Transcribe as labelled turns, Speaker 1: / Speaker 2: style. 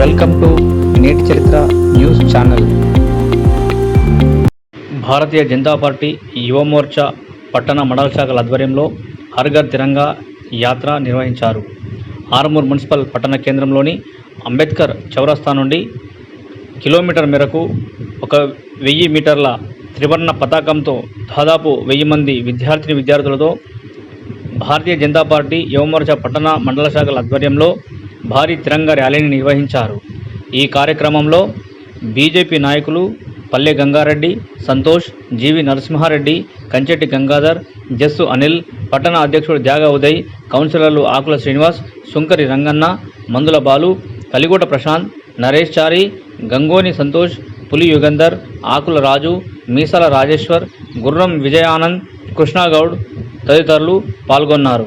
Speaker 1: Welcome to నేటి చరిత్ర news channel. Bharatiya Janata party Yuva Morcha పట్టణ మండల శాఖల ఆధ్వర్యంలో హర్ఘర్ తిరంగా యాత్ర నిర్వహించారు. ఆర్మూర్ మున్సిపల్ పట్టణ కేంద్రంలోని అంబేద్కర్ చౌరస్తా నుండి కిలోమీటర్ మేరకు ఒక వెయ్యి మీటర్ల త్రివర్ణ పతాకంతో దాదాపు వెయ్యి మంది విద్యార్థిని విద్యార్థులతో భారతీయ జనతా పార్టీ యువమోర్చా పట్టణ మండల శాఖల ఆధ్వర్యంలో భారీ తిరంగ ర్యాలీని నిర్వహించారు. ఈ కార్యక్రమంలో బీజేపీ నాయకులు పల్లె గంగారెడ్డి సంతోష్ జీవి నరసింహారెడ్డి కంచెట్టి గంగాధర్ జస్సు అనిల్ పట్టణ అధ్యక్షుడు త్యాగ ఉదయ్ కౌన్సిలర్లు ఆకుల శ్రీనివాస్ సుంకరి రంగన్న మందుల బాలు కలిగోట ప్రశాంత్ నరేష్ చారి గంగోని సంతోష్ పులి యుగంధర్ ఆకుల రాజు మీసాల రాజేశ్వర్ గుర్రం విజయానంద్ కృష్ణాగౌడ్ తదితరులు పాల్గొన్నారు.